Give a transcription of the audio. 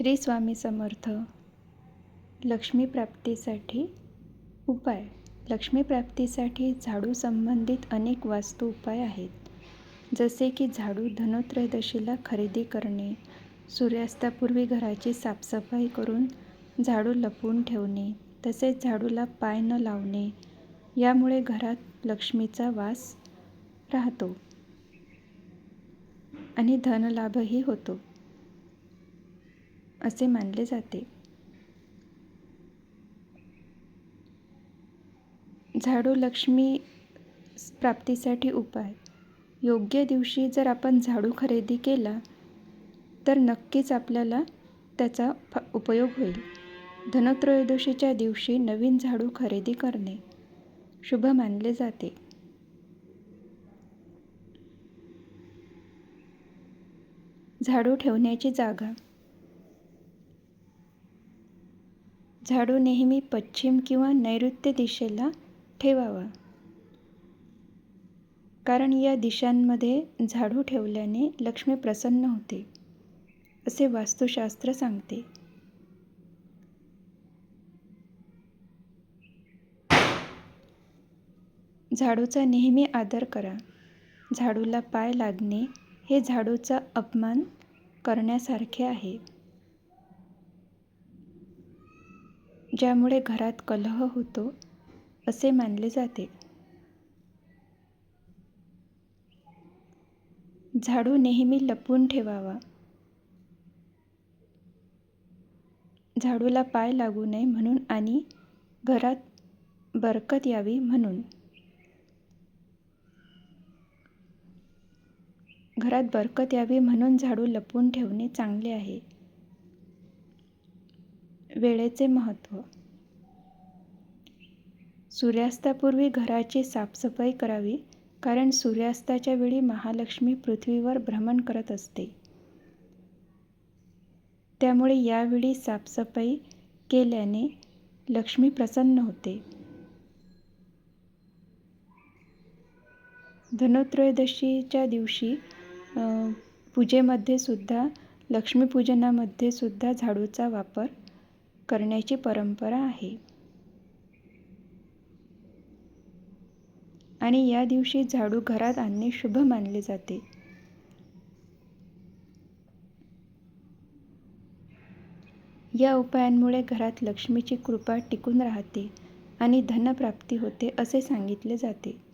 श्री स्वामी समर्थ. लक्ष्मी प्राप्तीसाठी उपाय. लक्ष्मी प्राप्तीसाठी झाडू संबंधित अनेक वास्तू उपाय आहेत. जसे की झाडू धनोत्रयोदशीला खरेदी करणे सूर्यास्तापूर्वी घराची साफसफाई करून झाडू लपवून ठेवणे तसेच झाडूला पाय न लावणे यामुळे घरात लक्ष्मीचा वास राहतो आणि धनलाभही होतो. असे मानले जाते. झाडू लक्ष्मी प्राप्तीसाठी उपाय. योग्य दिवशी जर आपण झाडू खरेदी केला तर नक्कीच आपल्याला त्याचा फ उपयोग होईल. धनत्रयोदशीच्या दिवशी नवीन झाडू खरेदी करणे. शुभ मानले जाते. झाडू ठेवण्याची जागा. झाडू नेहमी पश्चिम किंवा नैऋत्य दिशेला ठेवावा. कारण या दिशांमध्ये झाडू ठेवल्याने लक्ष्मी प्रसन्न होते असे वास्तुशास्त्र सांगते. झाडूचा नेहमी आदर करा. झाडूला पाय लागणे हे झाडूचा अपमान करण्यासारखे आहे. ज्यामुळे घरात कलह होतो असे मानले जाते. झाडू नेहमी लपवून ठेवावा. झाडूला पाय लागू नये म्हणून आणि घरात बरकत यावी म्हणून. घरात बरकत यावी म्हणून झाडू लपवून ठेवणे चांगले आहे. वेळेचे महत्त्व. सूर्यास्तापूर्वी घराची साफसफाई करावी कारण सूर्यास्ताच्या वेळी महालक्ष्मी पृथ्वीवर भ्रमण करत असते. त्यामुळे यावेळी साफसफाई केल्याने लक्ष्मी प्रसन्न होते. धनोत्रयोदशीच्या दिवशी पूजेमध्ये सुद्धा लक्ष्मीपूजनामध्ये सुद्धा झाडूचा वापर करण्याची परंपरा आहे. आणि या दिवशी झाडू घरात आणणे शुभ मानले जाते. या उपायांमुळे घरात लक्ष्मीची कृपा टिकून राहते आणि धनप्राप्ती होते असे सांगितले जाते.